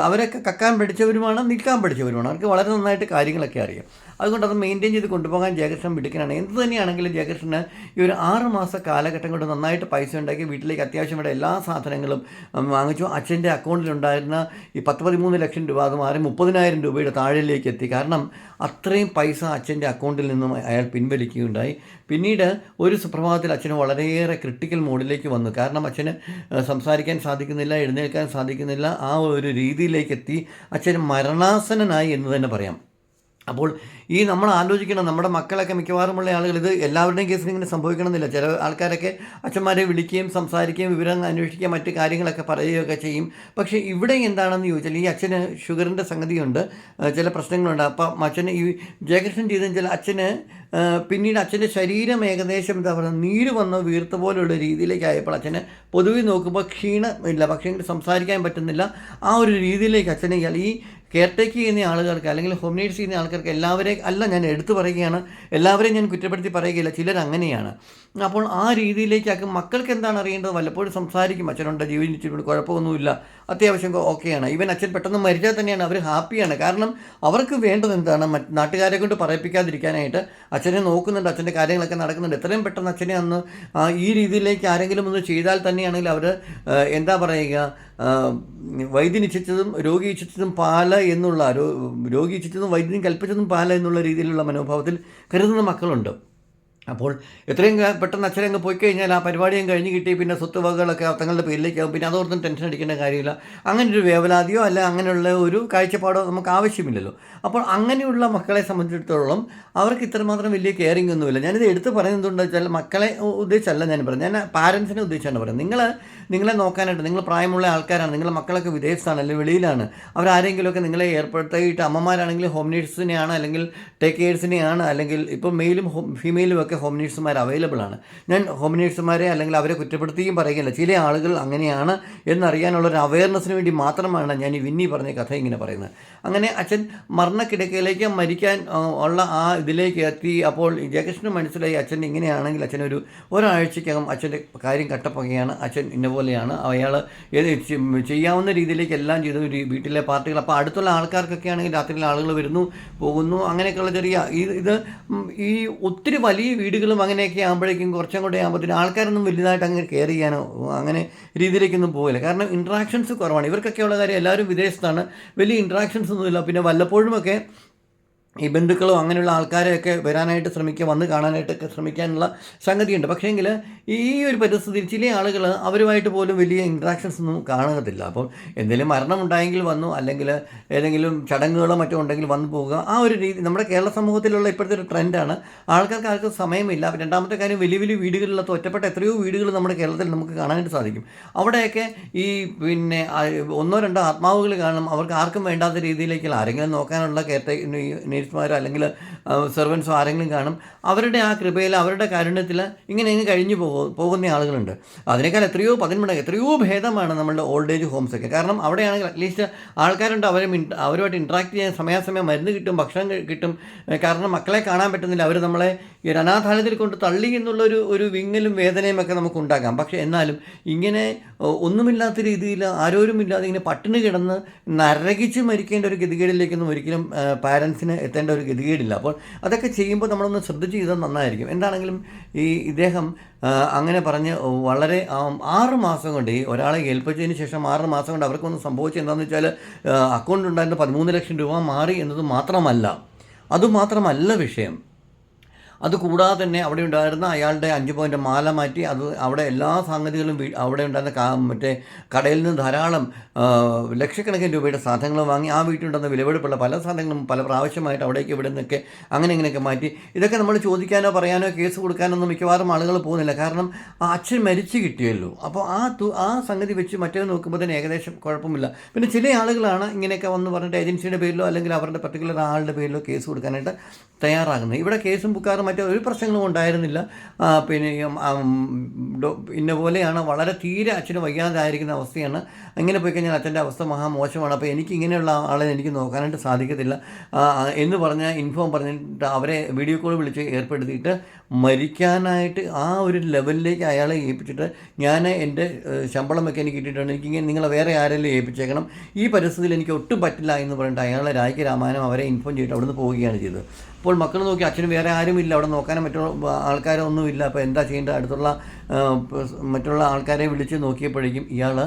Speaker 1: അവരൊക്കെ കക്കാൻ പഠിച്ചവരുമാണ് നിൽക്കാൻ പഠിച്ചവരുമാണ്. അവർക്ക് വളരെ നന്നായിട്ട് കാര്യങ്ങളൊക്കെ അറിയാം. അതുകൊണ്ട് അത് മെയിന്റെയിൻ ചെയ്ത് കൊണ്ടുപോകാൻ ജയകൃഷ്ണൻ മിടുക്കനാണ്. എന്ത് തന്നെയാണെങ്കിലും ജയകൃഷ്ണന് ഈ ഒരു ആറ് മാസ കാലഘട്ടം കൊണ്ട് നന്നായിട്ട് പൈസ ഉണ്ടാക്കി വീട്ടിലേക്ക് അത്യാവശ്യം വേണ്ട എല്ലാ സാധനങ്ങളും വാങ്ങിച്ചു. അച്ഛന്റെ അക്കൗണ്ടിലുണ്ടായിരുന്ന ഈ പത്ത് പതിമൂന്ന് ലക്ഷം രൂപ അത് മാറി മുപ്പതിനായിരം രൂപയുടെ താഴേലേക്ക് എത്തി. കാരണം അത്രയും പൈസ അച്ഛന്റെ അക്കൗണ്ടിൽ നിന്നും അയാൾ പിൻവലിക്കുകയുണ്ടായി. പിന്നീട് ഒരു സുപ്രഭാതത്തിൽ അച്ഛന് വളരെയേറെ ക്രിട്ടിക്കൽ മോഡിലേക്ക് വന്നു. കാരണം അച്ഛന് സംസാരിക്കാൻ സാധിക്കുന്നില്ല എഴുന്നേൽക്കാൻ സാധിക്കുന്നില്ല. ആ ഒരു രീതിയിലേക്ക് എത്തി. അച്ഛൻ മരണാസനനായി എന്ന് തന്നെ പറയാം. അപ്പോൾ ഈ നമ്മൾ ആലോചിക്കണം നമ്മുടെ മക്കളൊക്കെ മിക്കവാറുമുള്ള ആളുകൾ ഇത് എല്ലാവരുടെയും കേസിൽ ഇങ്ങനെ സംഭവിക്കണമെന്നില്ല. ചില ആൾക്കാരൊക്കെ അച്ഛന്മാരെ വിളിക്കുകയും സംസാരിക്കുകയും വിവരങ്ങൾ അന്വേഷിക്കുകയും മറ്റു കാര്യങ്ങളൊക്കെ പറയുകയൊക്കെ ചെയ്യും. പക്ഷേ ഇവിടെ എന്താണെന്ന് ചോദിച്ചാൽ ഈ അച്ഛന് ഷുഗറിന്റെ സംഗതിയുണ്ട് ചില പ്രശ്നങ്ങളുണ്ട്. അപ്പം അച്ഛന് ഈ ജയകൃഷ്ണൻ ചെയ്തെന്ന് വെച്ചാൽ അച്ഛന് പിന്നീട് അച്ഛന്റെ ശരീരം ഏകദേശം എന്താ പറയുക നീര് വന്നോ വീർത്ത പോലെയുള്ള രീതിയിലേക്കായപ്പോൾ അച്ഛന് പൊതുവെ നോക്കുമ്പോൾ ക്ഷീണമില്ല പക്ഷേ സംസാരിക്കാൻ പറ്റുന്നില്ല. ആ ഒരു രീതിയിലേക്ക് അച്ഛനെ ഈ കെയർ ടേക്ക് ചെയ്യുന്ന ആളുകൾക്ക് അല്ലെങ്കിൽ ഹോം നേഴ്സ് ചെയ്യുന്ന ആൾക്കാർക്ക് എല്ലാവരെയും അല്ല ഞാൻ എടുത്തു പറയുകയാണ്. എല്ലാവരെയും ഞാൻ കുറ്റപ്പെടുത്തി പറയുകയില്ല. ചിലർ അങ്ങനെയാണ്. അപ്പോൾ ആ രീതിയിലേക്കാക്കും മക്കൾക്ക് എന്താണ് അറിയേണ്ടത്? വല്ലപ്പോഴും സംസാരിക്കും. അച്ഛനുണ്ട് ജീവിച്ചിട്ടുണ്ട് കുഴപ്പമൊന്നുമില്ല. അത്യാവശ്യം ഓക്കെയാണ്. ഈവൻ അച്ഛൻ പെട്ടെന്ന് മരിച്ചാൽ തന്നെയാണ് അവർ ഹാപ്പിയാണ്. കാരണം അവർക്ക് വേണ്ടത് എന്താണ്? നാട്ടുകാരെ കൊണ്ട് പറയിപ്പിക്കാതിരിക്കാനായിട്ട് അച്ഛനെ നോക്കുന്നുണ്ട് അച്ഛന്റെ കാര്യങ്ങളൊക്കെ നടക്കുന്നുണ്ട്. എത്രയും പെട്ടെന്ന് അച്ഛനെ അന്ന് ഈ രീതിയിലേക്ക് ആരെങ്കിലും ഒന്ന് ചെയ്താൽ തന്നെയാണെങ്കിൽ അവർ എന്താ പറയുക? വൈദ്യൻ ഇച്ഛിച്ചതും രോഗി ഇച്ഛിച്ചതും പാല എന്നുള്ള രോഗി ഇച്ഛിച്ചതും വൈദ്യൻ കൽപ്പിച്ചതും പാല എന്നുള്ള രീതിയിലുള്ള മനോഭാവത്തിൽ കരുതുന്ന മക്കളുണ്ട്. അപ്പോൾ എത്രയും പെട്ടെന്ന് അച്ഛനെ അങ്ങ് പോയി കഴിഞ്ഞാൽ ആ പരിപാടിയും കഴിഞ്ഞ് കിട്ടി പിന്നെ സ്വത്ത് വകകളൊക്കെ തങ്ങളുടെ പേരിലേക്ക് പേരിലേക്കാവും. പിന്നെ അതോർത്തും ടെൻഷൻ അടിക്കേണ്ട കാര്യമില്ല. അങ്ങനെ ഒരു വേവലാതിയോ അല്ല അങ്ങനെയുള്ള ഒരു കാഴ്ചപ്പാടോ നമുക്ക് ആവശ്യമില്ലല്ലോ. അപ്പോൾ അങ്ങനെയുള്ള മക്കളെ സംബന്ധിച്ചിടത്തോളം അവർക്ക് ഇത്രമാത്രം വലിയ കെയറിംഗ് ഒന്നുമില്ല. ഞാനിത് എടുത്ത് പറയുന്നത് എന്താണെന്ന് വെച്ചാൽ മക്കളെ ഉദ്ദേശിച്ചല്ല ഞാൻ പറയുന്നത് ഞാൻ പാരൻസിനെ ഉദ്ദേശിച്ചാണ് പറയുന്നത്. നിങ്ങൾ നിങ്ങളെ നോക്കാനായിട്ട് നിങ്ങൾ പ്രായമുള്ള ആൾക്കാരാണ് നിങ്ങളുടെ മക്കളൊക്കെ വിദേശത്താണ് അല്ലെങ്കിൽ വെളിയിലാണ്. അവരാരെങ്കിലുമൊക്കെ നിങ്ങളെ ഏർപ്പെടുത്തിയിട്ട് അമ്മമാരാണെങ്കിൽ ഹോം നേഴ്സിനെയാണ് അല്ലെങ്കിൽ ടേക്ക് കെയർസിനെയാണ് അല്ലെങ്കിൽ ഇപ്പോൾ മെയിലും ഫീമെയിലും ഒക്കെ ഹോം നേഴ്സുമാർ അവൈലബിൾ ആണ്. ഞാൻ ഹോം നേഴ്സുമാരെ അല്ലെങ്കിൽ അവരെ കുറ്റപ്പെടുത്തുകയും പറയുകയില്ല. ചില ആളുകൾ അങ്ങനെയാണ് എന്നറിയാനുള്ള ഒരു അവയർനെസ്സിന് വേണ്ടി മാത്രമാണ് ഞാൻ ഈ വിന്നി പറഞ്ഞ കഥ ഇങ്ങനെ പറയുന്നത്. അങ്ങനെ അച്ഛൻ മരണക്കിടക്കയിലേക്ക് മരിക്കാൻ ഉള്ള ആ ഇതിലേക്ക് എത്തി. അപ്പോൾ ജയകൃഷ്ണൻ മനസ്സിലായി അച്ഛൻ ഇങ്ങനെയാണെങ്കിൽ അച്ഛനൊരു ഒരാഴ്ചക്കകം അച്ഛന്റെ കാര്യം കട്ടപ്പുകയാണ്. അച്ഛൻ ഇന്ന പോലെയാണ്. അയാൾ ഏത് ചെയ്യാവുന്ന രീതിയിലേക്ക് എല്ലാം ചെയ്തു. വീട്ടിലെ പാർട്ടികൾ അപ്പോൾ അടുത്തുള്ള ആൾക്കാർക്കൊക്കെ ആണെങ്കിൽ രാത്രിയിൽ ആളുകൾ വരുന്നു പോകുന്നു അങ്ങനെയൊക്കെയുള്ള ചെറിയ ഇത് ഈ ഒത്തിരി വലിയ വീടുകളും അങ്ങനെയൊക്കെ ആകുമ്പോഴേക്കും കുറച്ചും കൂടെ ആകുമ്പോഴത്തേനും ആൾക്കാരൊന്നും വലുതായിട്ട് അങ്ങനെ കെയർ ചെയ്യാനോ അങ്ങനെ രീതിയിലേക്കൊന്നും പോകില്ല കാരണം ഇൻട്രാക്ഷൻസ് കുറവാണ്. ഇവർക്കൊക്കെയുള്ള കാര്യം എല്ലാവരും വിദേശത്താണ്. വലിയ ഇൻട്രാക്ഷൻസ് ഒന്നുമില്ല. പിന്നെ വല്ലപ്പോഴുമൊക്കെ ഈ ബന്ധുക്കളോ അങ്ങനെയുള്ള ആൾക്കാരെയൊക്കെ വരാനായിട്ട് ശ്രമിക്കുക വന്ന് കാണാനായിട്ടൊക്കെ ശ്രമിക്കാനുള്ള സംഗതിയുണ്ട്. പക്ഷേങ്കിൽ ഈ ഒരു പരിസ്ഥിതിയിൽ ചില ആളുകൾ അവരുമായിട്ട് പോലും വലിയ ഇൻട്രാക്ഷൻസ് ഒന്നും കാണുകത്തില്ല. അപ്പോൾ എന്തെങ്കിലും മരണം ഉണ്ടായെങ്കിൽ വന്നു അല്ലെങ്കിൽ ഏതെങ്കിലും ചടങ്ങുകളോ മറ്റോ ഉണ്ടെങ്കിൽ വന്നു പോവുക. ആ ഒരു രീതി നമ്മുടെ കേരള സമൂഹത്തിലുള്ള ഇപ്പോഴത്തെ ഒരു ട്രെൻഡാണ്. ആൾക്കാർക്ക് ആർക്കും സമയമില്ല. രണ്ടാമത്തെ കാര്യം വലിയ വലിയ വീടുകളിലൊക്കെ ഒറ്റപ്പെട്ട എത്രയോ വീടുകൾ നമ്മുടെ കേരളത്തിൽ നമുക്ക് കാണാനായിട്ട് സാധിക്കും. അവിടെയൊക്കെ ഈ പിന്നെ ഒന്നോ രണ്ടോ ആത്മാവുകൾ കാണും. അവർക്ക് ആർക്കും വേണ്ടാത്ത രീതിയിലേക്കുള്ള ആരെങ്കിലും നോക്കാനുള്ള കെയർ നേഴ്സുമാരോ അല്ലെങ്കിൽ സെർവൻസോ ആരെങ്കിലും കാണും അവരുടെ ആ കൃപയിൽ അവരുടെ കാരുണ്യത്തിൽ ഇങ്ങനെ ഇങ്ങനെ കഴിഞ്ഞു പോകും പോകുന്ന ആളുകളുണ്ട്. അതിനേക്കാൾ എത്രയോ പതിന്മടങ്ങ് എത്രയോ ഭേദമാണ് നമ്മളുടെ ഓൾഡ് ഏജ് ഹോംസൊക്കെ കാരണം അവിടെയാണെങ്കിൽ അറ്റ്ലീസ്റ്റ് ആൾക്കാരുണ്ട് അവരും അവരുമായിട്ട് ഇൻട്രാക്ട് ചെയ്യാൻ സമയാസമയം മരുന്ന് കിട്ടും ഭക്ഷണം കിട്ടും. കാരണം മക്കളെ കാണാൻ പറ്റുന്നില്ല അവർ നമ്മളെ ഈ അനാഥാലയത്തിൽ കൊണ്ട് തള്ളി എന്നുള്ളൊരു ഒരു വിങ്ങലും വേദനയും ഒക്കെ നമുക്ക് ഉണ്ടാക്കാം. പക്ഷേ എന്നാലും ഇങ്ങനെ ഒന്നുമില്ലാത്ത രീതിയിൽ ആരോരുമില്ലാതെ ഇങ്ങനെ പട്ടിണി കിടന്ന് നരകിച്ച് മരിക്കേണ്ട ഒരു ഗതികേടിലേക്കൊന്നും ഒരിക്കലും പാരൻസിന് എത്തേണ്ട ഒരു ഗതികേടില്ല. അപ്പോൾ അതൊക്കെ ചെയ്യുമ്പോൾ നമ്മളൊന്ന് ശ്രദ്ധിച്ച് ചെയ്താൽ നന്നായിരിക്കും. എന്താണെങ്കിലും ഈ ഇദ്ദേഹം അങ്ങനെ പറഞ്ഞ് വളരെ ആറ് മാസം കൊണ്ട് ഈ ഒരാളെ ഏൽപ്പിച്ചതിന് ശേഷം ആറ് മാസം കൊണ്ട് അവർക്കൊന്ന് സംഭവിച്ചത് എന്താണെന്ന് വെച്ചാൽ അക്കൗണ്ട് ഉണ്ടായിരുന്ന പതിമൂന്ന് ലക്ഷം രൂപ മാറി എന്നത് മാത്രമല്ല. അതുമാത്രമല്ല വിഷയം. അതുകൂടാതെ തന്നെ അവിടെ ഉണ്ടായിരുന്ന അയാളുടെ അഞ്ച് പോയിന്റ് മാല മാറ്റി അത് അവിടെ എല്ലാ സംഗതികളും അവിടെ ഉണ്ടായിരുന്ന മറ്റേ കടയിൽ നിന്ന് ധാരാളം ലക്ഷക്കണക്കിന് രൂപയുടെ സാധനങ്ങൾ വാങ്ങി ആ വീട്ടിലുണ്ടെന്ന വിലപിടിപ്പുള്ള പല സാധനങ്ങളും പല പ്രാവശ്യമായിട്ട് അവിടേക്ക് ഇവിടെ നിന്നൊക്കെ അങ്ങനെ ഇങ്ങനെയൊക്കെ മാറ്റി. ഇതൊക്കെ നമ്മൾ ചോദിക്കാനോ പറയാനോ കേസ് കൊടുക്കാനൊന്നും മിക്കവാറും ആളുകൾ പോകുന്നില്ല. കാരണം ആ അച്ഛൻ മരിച്ചു കിട്ടിയല്ലോ. അപ്പോൾ ആ തു ആ സംഗതി വെച്ച് മറ്റേ നോക്കുമ്പോൾ തന്നെ ഏകദേശം കുഴപ്പമില്ല. പിന്നെ ചില ആളുകളാണ് ഇങ്ങനെയൊക്കെ വന്ന് പറഞ്ഞിട്ട് ഏജൻസിയുടെ പേരിലോ അല്ലെങ്കിൽ അവരുടെ പർട്ടിക്കുലർ ആളുടെ പേരിലോ കേസ് കൊടുക്കാനായിട്ട് തയ്യാറാകുന്നത്. ഇവിടെ കേസും ബുക്കാറും മറ്റോ ഒരു പ്രശ്നങ്ങളും ഉണ്ടായിരുന്നില്ല. പിന്നെ ഇന്ന പോലെയാണ് വളരെ തീരെ അച്ഛന് വയ്യാതായിരിക്കുന്ന അവസ്ഥയാണ്. അങ്ങനെ പോയി കഴിഞ്ഞാൽ അച്ഛന്റെ അവസ്ഥ മഹാമോശമാണ് അപ്പോൾ എനിക്ക് ഇങ്ങനെയുള്ള ആളെ എനിക്ക് നോക്കാനായിട്ട് സാധിക്കത്തില്ല. എന്ന് പറഞ്ഞ ഇൻഫോം പറഞ്ഞിട്ട് അവരെ വീഡിയോ കോൾ വിളിച്ച് ഏർപ്പെടുത്തിയിട്ട് മരിക്കാനായിട്ട് ആ ഒരു ലെവലിലേക്ക് അയാളെ ഏൽപ്പിച്ചിട്ട് ഞാൻ എന്റെ ശമ്പളമൊക്കെ എനിക്ക് കിട്ടിയിട്ടുണ്ട്. എനിക്കിങ്ങനെ നിങ്ങളെ വേറെ ആരെങ്കിലും ഏൽപ്പിച്ചേക്കണം. ഈ പരിസ്ഥിതിയിൽ എനിക്ക് ഒട്ടും പറ്റില്ല എന്ന് പറഞ്ഞിട്ട് അയാളെ രാജ്യ രാമായണം അവരെ ഇൻഫോം ചെയ്തിട്ട് അവിടുന്ന് പോവുകയാണ് ചെയ്തത്. അപ്പോൾ മക്കൾ നോക്കി അച്ഛന് വേറെ ആരുമില്ല. അവിടെ നോക്കാനും മറ്റുള്ള ആൾക്കാരൊന്നുമില്ല അപ്പോൾ എന്താ ചെയ്യേണ്ടത്? അടുത്തുള്ള മറ്റുള്ള ആൾക്കാരെ വിളിച്ച് നോക്കിയപ്പോഴേക്കും ഇയാൾ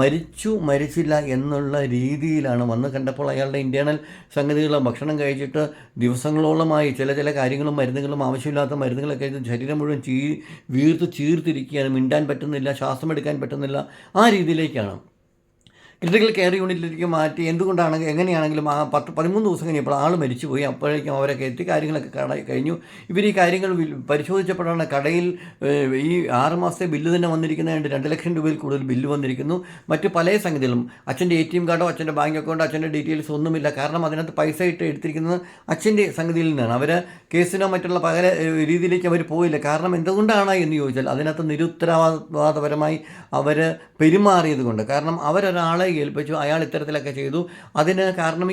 Speaker 1: മരിച്ചു മരിച്ചില്ല എന്നുള്ള രീതിയിലാണ്. വന്ന് കണ്ടപ്പോൾ അയാളുടെ ഇന്റേണൽ സംഗതികൾ ഭക്ഷണം കഴിച്ചിട്ട് ദിവസങ്ങളോളമായി ചില ചില കാര്യങ്ങളും മരുന്നുകളും ആവശ്യമില്ലാത്ത മരുന്നുകളൊക്കെ ശരീരം മുഴുവൻ ചീ വീർത്ത് ചീർത്തിരിക്കുകയാണ്. മിണ്ടാൻ പറ്റുന്നില്ല ശ്വാസം എടുക്കാൻ പറ്റുന്നില്ല. ആ രീതിയിലേക്കാണ്. ക്രിട്ടിക്കൽ കെയർ യൂണിറ്റിലേക്ക് മാറ്റി എന്തുകൊണ്ടാണ് എങ്ങനെയാണെങ്കിലും ആ പത്ത് പതിമൂന്ന് ദിവസം കഴിഞ്ഞപ്പോൾ ആൾ മരിച്ചുപോയി. അപ്പോഴേക്കും അവരെ എത്തി കാര്യങ്ങളൊക്കെ കട കഴിഞ്ഞു. ഇവർ ഈ കാര്യങ്ങൾ പരിശോധിച്ചപ്പോഴാണ് കടയിൽ ഈ ആറുമാസത്തെ ബില്ല് തന്നെ വന്നിരിക്കുന്നതായിട്ട് രണ്ട് ലക്ഷം രൂപയിൽ കൂടുതൽ ബില്ല് വന്നിരിക്കുന്നു. മറ്റ് പല സംഗതികളും അച്ഛന്റെ എ ടി എം കാർഡോ അച്ഛന്റെ ബാങ്ക് അക്കൗണ്ടോ അച്ഛന്റെ ഡീറ്റെയിൽസ് ഒന്നുമില്ല. കാരണം അതിനകത്ത് പൈസ ഇട്ട് എടുത്തിരിക്കുന്നത് അച്ഛന്റെ സംഗതിയിൽ നിന്നാണ്. അവർ കേസിനോ മറ്റുള്ള പകര രീതിയിലേക്ക് അവർ പോയില്ല. കാരണം എന്തുകൊണ്ടാണ് എന്ന് ചോദിച്ചാൽ അതിനകത്ത് നിരുത്തരവാദപരമായി അവർ പെരുമാറിയത് കൊണ്ട്. കാരണം അവരൊരാളെ ഏൽപ്പിച്ചു. അയാൾ ഇത്തരത്തിലൊക്കെ ചെയ്തു. അതിന് കാരണം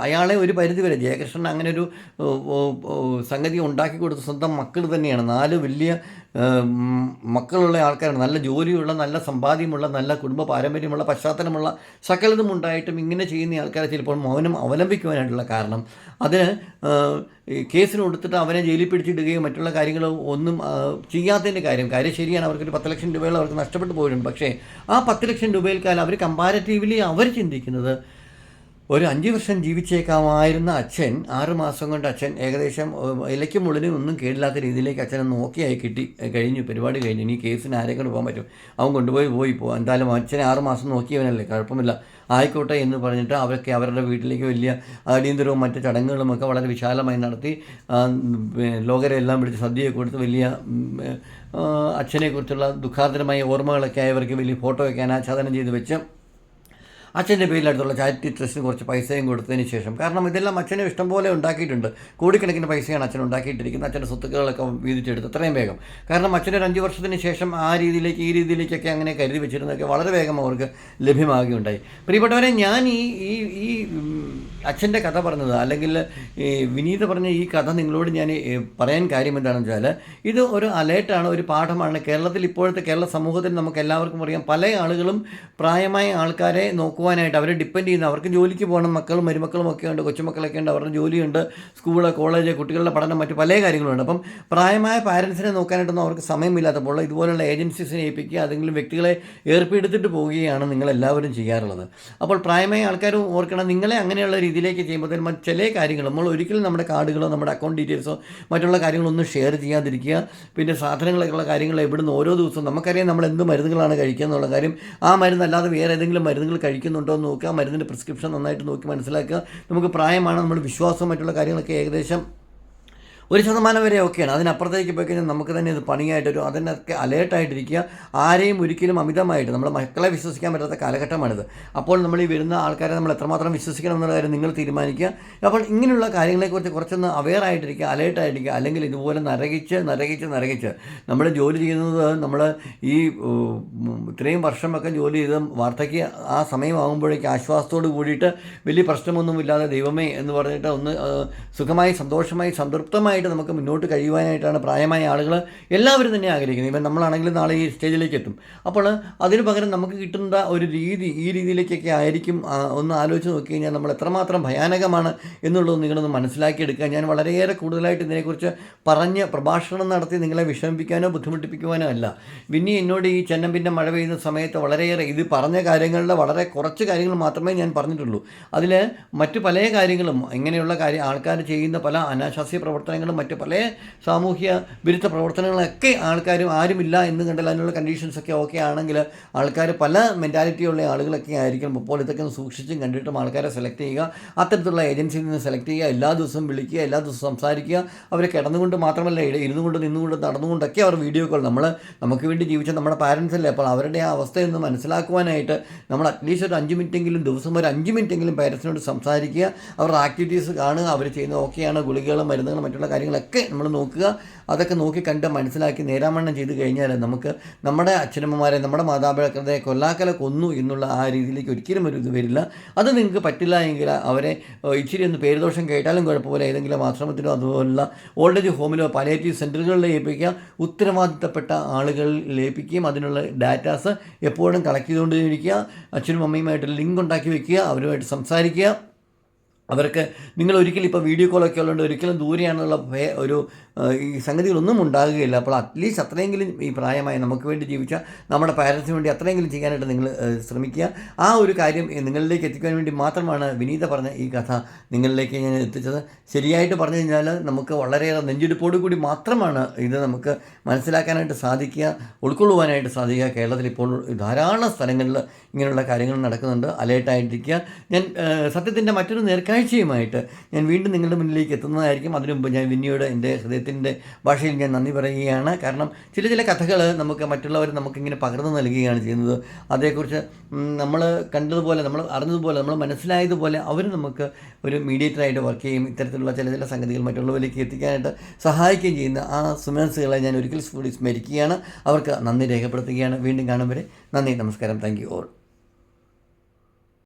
Speaker 1: അയാളെ ഒരു പരിധി വരെ ജയകൃഷ്ണൻ അങ്ങനെ ഒരു സംഗതി ഉണ്ടാക്കി കൊടുത്ത സ്വന്തം മക്കൾ തന്നെയാണ്. നാല് വലിയ മക്കളുള്ള ആൾക്കാരാണ്. നല്ല ജോലിയുള്ള നല്ല സമ്പാദ്യമുള്ള നല്ല കുടുംബ പാരമ്പര്യമുള്ള പശ്ചാത്തലമുള്ള സകലതും ഉണ്ടായിട്ടും ഇങ്ങനെ ചെയ്യുന്ന ആൾക്കാരെ ചിലപ്പോൾ മൗനം അവലംബിക്കുവാനായിട്ടുള്ള കാരണം. അതിന് കേസിന് കൊടുത്തിട്ട് അവനെ ജയിലിൽ പിടിച്ചിടുകയും മറ്റുള്ള കാര്യങ്ങൾ ഒന്നും ചെയ്യാത്തതിന്റെ കാര്യം. കാര്യം ശരിയാണ് അവർക്കൊരു പത്ത് ലക്ഷം രൂപയോളം അവർക്ക് നഷ്ടപ്പെട്ടു പോയിട്ടുണ്ട്. പക്ഷേ ആ പത്ത് ലക്ഷം രൂപയിൽക്കാലം അവർ കമ്പാരറ്റീവ്ലി അവർ ചിന്തിക്കുന്നത്. ഒരു അഞ്ച് വർഷം ജീവിച്ചേക്കാമായിരുന്ന അച്ഛൻ ആറ് മാസം കൊണ്ട് അച്ഛൻ ഏകദേശം ഇലയ്ക്കും മുള്ളിനും ഒന്നും കേടില്ലാത്ത രീതിയിലേക്ക് അച്ഛനെ നോക്കിയായി കിട്ടി. കഴിഞ്ഞു പരിപാടി കഴിഞ്ഞു. ഇനി കേസിന് ആരെ കൊണ്ട് പോകാൻ പറ്റും? അവൻ കൊണ്ടുപോയി പോയി പോകും എന്തായാലും അച്ഛനെ ആറ് മാസം നോക്കിയവനല്ലേ? കുഴപ്പമില്ല. ആയിക്കോട്ടെ എന്ന് പറഞ്ഞിട്ട് അവരൊക്കെ അവരുടെ വീട്ടിലേക്ക് വലിയ അടിയന്തരവും മറ്റ് ചടങ്ങുകളും ഒക്കെ വളരെ വിശാലമായി നടത്തി. ലോകരെ എല്ലാം പിടിച്ച് സദ്യയൊക്കെ കൊടുത്ത് വലിയ അച്ഛനെക്കുറിച്ചുള്ള ദുഃഖാർദ്രമായ ഓർമ്മകളൊക്കെ ആയവർക്ക് വലിയ ഫോട്ടോ വയ്ക്കാൻ അനാച്ഛാദനം ചെയ്ത് വെച്ച് അച്ഛന്റെ പേരിൽ അടുത്തുള്ള ചാരിറ്റി ട്രസ്റ്റിന് കുറച്ച് പൈസയും കൊടുത്തതിന് ശേഷം. കാരണം ഇതെല്ലാം അച്ഛനെ ഇഷ്ടംപോലെ ഉണ്ടാക്കിയിട്ടുണ്ട്. കോടിക്കണക്കിന് പൈസയാണ് അച്ഛൻ ഉണ്ടാക്കിയിട്ടിരിക്കുന്നത്. അച്ഛന്റെ സ്വത്തുക്കളൊക്കെ വീതിച്ചെടുത്ത്. അത്രയും വേഗം. കാരണം അച്ഛൻ ഒരു അഞ്ച് വർഷത്തിന് ശേഷം ആ രീതിയിലേക്ക് ഈ രീതിയിലേക്കൊക്കെ അങ്ങനെ കരുതി വെച്ചിരുന്നതൊക്കെ വളരെ വേഗം അവർക്ക് ലഭ്യമാകുകയുണ്ടായി. പ്രിയപ്പെട്ടവരെ ഞാൻ ഈ ഈ ഈ അച്ഛന്റെ കഥ പറഞ്ഞത് അല്ലെങ്കിൽ ഈ വിനീത പറഞ്ഞ ഈ കഥ നിങ്ങളോട് ഞാൻ പറയാൻ കാര്യം എന്താണെന്ന് വെച്ചാൽ ഇത് ഒരു അലേർട്ടാണ് ഒരു പാഠമാണ്. കേരളത്തിൽ ഇപ്പോഴത്തെ കേരള സമൂഹത്തിൽ നമുക്ക് എല്ലാവർക്കും അറിയാം പല ആളുകളും പ്രായമായ ആൾക്കാരെ നോക്കുവാനായിട്ട് അവരെ ഡിപ്പെൻഡ് ചെയ്യുന്ന. അവർക്ക് ജോലിക്ക് പോകണം മക്കളും മരുമക്കളും ഒക്കെ ഉണ്ട് കൊച്ചുമക്കളൊക്കെ ഉണ്ട് അവരുടെ ജോലിയുണ്ട് സ്കൂൾ കോളേജ് കുട്ടികളുടെ പഠനം മറ്റു പല കാര്യങ്ങളുണ്ട്. അപ്പം പ്രായമായ പാരൻസിനെ നോക്കാനായിട്ടൊന്നും അവർക്ക് സമയമില്ലാത്തപ്പോൾ ഇതുപോലുള്ള ഏജൻസീസിനെ ഏൽപ്പിക്കുക അതെങ്കിലും വ്യക്തികളെ ഏർപ്പെടുത്തിട്ട് പോവുകയാണ് നിങ്ങളെല്ലാവരും ചെയ്യാറുള്ളത്. അപ്പോൾ പ്രായമായ ആൾക്കാർ ഓർക്കണം നിങ്ങളെ അങ്ങനെയുള്ള രീതിയിലേക്ക് ചെയ്യുമ്പോൾ ചില കാര്യങ്ങൾ നമ്മൾ ഒരിക്കലും നമ്മുടെ കാർഡുകളോ നമ്മുടെ അക്കൗണ്ട് ഡീറ്റെയിൽസോ മറ്റുള്ള കാര്യങ്ങളൊന്നും ഷെയർ ചെയ്യാതിരിക്കുക. പിന്നെ സാധനങ്ങളൊക്കെയുള്ള കാര്യങ്ങൾ എവിടുന്ന് ഓരോ ദിവസവും നമുക്കറിയാം നമ്മൾ എന്ത് മരുന്നുകളാണ് കഴിക്കുക എന്നുള്ള കാര്യം. ആ മരുന്നല്ലാതെ വേറെ ഏതെങ്കിലും മരുന്നുകൾ കഴിക്കുന്നുണ്ടോ എന്ന് നോക്കുക മരുന്നിന്റെ പ്രിസ്ക്രിപ്ഷൻ നന്നായിട്ട് നോക്കി മനസ്സിലാക്കുക. നമുക്ക് പ്രായമാണ് നമ്മൾ വിശ്വാസം മറ്റുള്ള കാര്യങ്ങളൊക്കെ ഏകദേശം ഒരു ശതമാനം വരെ ഓക്കെയാണ്. അതിനപ്പുറത്തേക്ക് പോയി കഴിഞ്ഞാൽ നമുക്ക് തന്നെ ഇത് പണിയായിട്ടൊരു അതിനൊക്കെ അലേർട്ടായിട്ടിരിക്കുക ആരെയും ഒരിക്കലും അമിതമായിട്ട് നമ്മുടെ മക്കളെ വിശ്വസിക്കാൻ പറ്റാത്ത കാലഘട്ടമാണിത്. അപ്പോൾ നമ്മൾ ഈ വരുന്ന ആൾക്കാരെ നമ്മൾ എത്രമാത്രം വിശ്വസിക്കണം എന്നുള്ള കാര്യം നിങ്ങൾ തീരുമാനിക്കുക. അപ്പോൾ ഇങ്ങനെയുള്ള കാര്യങ്ങളെക്കുറിച്ച് കുറച്ചൊന്ന് അവെയർ ആയിട്ടിരിക്കുക അലേർട്ടായിട്ടിരിക്കുക അല്ലെങ്കിൽ ഇതുപോലെ നരകിച്ച് നരകിച്ച് നരകിച്ച് നമ്മൾ ജോലി ചെയ്യുന്നത് നമ്മൾ ഈ ഇത്രയും വർഷമൊക്കെ ജോലി ചെയ്ത് വാർദ്ധക്യ ആ സമയമാകുമ്പോഴേക്ക് ആശ്വാസത്തോട് കൂടിയിട്ട് വലിയ പ്രശ്നമൊന്നുമില്ലാതെ ദൈവമേ എന്ന് പറഞ്ഞിട്ട് ഒന്ന് സുഖമായി സന്തോഷമായി സംതൃപ്തമായിട്ട് നമുക്ക് മുന്നോട്ട് കഴിയുവാനായിട്ടാണ് പ്രായമായ ആളുകൾ എല്ലാവരും തന്നെ ആഗ്രഹിക്കുന്നത്. ഇപ്പം നമ്മളാണെങ്കിലും നാളെ ഈ സ്റ്റേജിലേക്ക് എത്തും. അപ്പോൾ അതിന് പകരം നമുക്ക് കിട്ടുന്ന ഒരു രീതി ഈ രീതിയിലേക്കൊക്കെ ആയിരിക്കും ഒന്ന് ആലോചിച്ച് നോക്കി കഴിഞ്ഞാൽ നമ്മൾ എത്രമാത്രം ഭയാനകമാണ് എന്നുള്ളത് നിങ്ങളൊന്ന് മനസ്സിലാക്കിയെടുക്കുക. ഞാൻ വളരെയേറെ കൂടുതലായിട്ട് ഇതിനെക്കുറിച്ച് പറഞ്ഞ് പ്രഭാഷണം നടത്തി നിങ്ങളെ വിഷമിപ്പിക്കാനോ ബുദ്ധിമുട്ടിപ്പിക്കുവാനോ അല്ല. വിന്നി എന്നോട് ഈ ചെന്നമ്പിന്റെ മഴ പെയ്യുന്ന സമയത്ത് വളരെയേറെ ഇത് പറഞ്ഞ കാര്യങ്ങളുടെ വളരെ കുറച്ച് കാര്യങ്ങൾ മാത്രമേ ഞാൻ പറഞ്ഞിട്ടുള്ളൂ. അതിൽ മറ്റു പല കാര്യങ്ങളും ഇങ്ങനെയുള്ള കാര്യം ആൾക്കാർ ചെയ്യുന്ന പല അനാശാസ്യ പ്രവർത്തനങ്ങളും മറ്റു പല സാമൂഹ്യ വിരുദ്ധ പ്രവർത്തനങ്ങളൊക്കെ ആൾക്കാരും ആരുമില്ല എന്ന് കണ്ടാൽ അതിനുള്ള കണ്ടീഷൻസൊക്കെ ഓക്കെ ആണെങ്കിൽ ആൾക്കാർ പല മെന്റാലിറ്റിയുള്ള ആളുകളൊക്കെ ആയിരിക്കും. അപ്പോൾ ഇതൊക്കെ ഒന്ന് സൂക്ഷിച്ചും കണ്ടിട്ടും ആൾക്കാരെ സെലക്ട് ചെയ്യുക. അത്തരത്തിലുള്ള ഏജൻസിയിൽ നിന്ന് സെലക്ട് ചെയ്യുക. എല്ലാ ദിവസവും വിളിക്കുക. എല്ലാ ദിവസവും സംസാരിക്കുക. അവരെ കിടന്നുകൊണ്ട് മാത്രമല്ല ഇരുന്നു കൊണ്ട് നിന്നുകൊണ്ട് നടന്നുകൊണ്ടൊക്കെ അവർ വീഡിയോ കോൾ നമ്മൾ നമുക്ക് വേണ്ടി ജീവിച്ച നമ്മുടെ പാരൻസ് അല്ലേ? അപ്പോൾ അവരുടെ ആ അവസ്ഥയൊന്ന് മനസ്സിലാക്കുവാനായിട്ട് നമ്മൾ അറ്റ്ലീസ്റ്റ് ഒരു അഞ്ച് മിനിറ്റെങ്കിലും ദിവസം ഒരു അഞ്ച് മിനിറ്റെങ്കിലും പാരൻസിനോട് സംസാരിക്കുക. അവരുടെ ആക്ടിവിറ്റീസ് കാണുക. അവർ ചെയ്യുന്ന ഓക്കെയാണ് ഗുളികകളും മരുന്നുകളും മറ്റുള്ള കാര്യങ്ങളൊക്കെ നമ്മൾ നോക്കുക. അതൊക്കെ നോക്കി കണ്ട് മനസ്സിലാക്കി നേരാമണ്ണം ചെയ്ത് കഴിഞ്ഞാൽ നമുക്ക് നമ്മുടെ അച്ഛനമ്മമാരെ നമ്മുടെ മാതാപിതാക്കളെ കൊല്ലാക്കല കൊന്നു എന്നുള്ള ആ രീതിയിലേക്ക് ഒരിക്കലും ഒരു ഇത് വരില്ല. അത് നിങ്ങൾക്ക് പറ്റില്ല എങ്കിൽ അവരെ ഇച്ചിരി ഒന്ന് പേരുദോഷം കേട്ടാലും കുഴപ്പമില്ല. ഏതെങ്കിലും ആശ്രമത്തിലോ അതുപോലുള്ള ഓൾഡ് ഏജ് ഹോമിലോ പാലിയേറ്റീവ് സെന്ററുകളിൽ ഏൽപ്പിക്കുക. ഉത്തരവാദിത്തപ്പെട്ട ആളുകളിൽ ഏൽപ്പിക്കുകയും അതിനുള്ള ഡാറ്റാസ് എപ്പോഴും കളക്ട് ചെയ്തുകൊണ്ടിരിക്കുക. അച്ഛനും അമ്മയുമായിട്ട് ലിങ്ക് ഉണ്ടാക്കി വെക്കുക. അവരുമായിട്ട് സംസാരിക്കുക. അവർക്ക് നിങ്ങൾ ഒരിക്കലും ഇപ്പോൾ വീഡിയോ കോളൊക്കെ ഉള്ളതുകൊണ്ട് ഒരിക്കലും ദൂരെയാണെന്നുള്ള ഒരു ഈ സംഗതികളൊന്നും ഉണ്ടാകുകയില്ല. അപ്പോൾ അറ്റ്ലീസ്റ്റ് അത്രയെങ്കിലും ഈ പ്രായമായ നമുക്ക് വേണ്ടി ജീവിച്ച നമ്മുടെ പാരൻസിന് വേണ്ടി അത്രയെങ്കിലും ചെയ്യാനായിട്ട് നിങ്ങൾ ശ്രമിക്കുക. ആ ഒരു കാര്യം നിങ്ങളിലേക്ക് എത്തിക്കാൻ വേണ്ടി മാത്രമാണ് വിനീത പറഞ്ഞ ഈ കഥ നിങ്ങളിലേക്ക് ഞാൻ എത്തിച്ചത്. ശരിയായിട്ട് പറഞ്ഞു കഴിഞ്ഞാൽ നമുക്ക് വളരെയേറെ നെഞ്ചെടുപ്പോടു കൂടി മാത്രമാണ് ഇത് നമുക്ക് മനസ്സിലാക്കാനായിട്ട് സാധിക്കുക ഉൾക്കൊള്ളുവാനായിട്ട് സാധിക്കുക. കേരളത്തിൽ ഇപ്പോൾ ധാരാളം സ്ഥലങ്ങളിൽ ഇങ്ങനെയുള്ള കാര്യങ്ങൾ നടക്കുന്നുണ്ട്. അലേർട്ടായിട്ടിരിക്കുക ഞാൻ സത്യത്തിന്റെ മറ്റൊരു നേർക്കാഴ്ചയുമായിട്ട് ഞാൻ വീണ്ടും നിങ്ങളുടെ മുന്നിലേക്ക് എത്തുന്നതായിരിക്കും. അതിനു മുമ്പ് ഞാൻ വിന്നിയോട് എന്റെ ഹൃദയത്തിന്റെ ഭാഷയിൽ ഞാൻ നന്ദി പറയുകയാണ്. കാരണം ചില ചില കഥകൾ നമുക്ക് മറ്റുള്ളവർ നമുക്കിങ്ങനെ പകർന്നു നൽകുകയാണ് ചെയ്യുന്നത്. അതേക്കുറിച്ച് നമ്മൾ കണ്ടതുപോലെ നമ്മൾ അറിഞ്ഞതുപോലെ നമ്മൾ മനസ്സിലായതുപോലെ അവർ നമുക്ക് ഒരു മീഡിയേറ്ററായിട്ട് വർക്ക് ചെയ്യും. ഇത്തരത്തിലുള്ള ചില ചില സംഗതികൾ മറ്റുള്ളവരിലേക്ക് എത്തിക്കാനായിട്ട് സഹായിക്കുകയും ചെയ്യുന്ന ആ സുമേൻസുകളെ ഞാൻ ഒരിക്കൽ കൂടി സ്മരിക്കുകയാണ്. അവർക്ക് നന്ദി രേഖപ്പെടുത്തുകയാണ്. വീണ്ടും കാണും വരെ. നന്ദി നമസ്കാരം. Thank you all.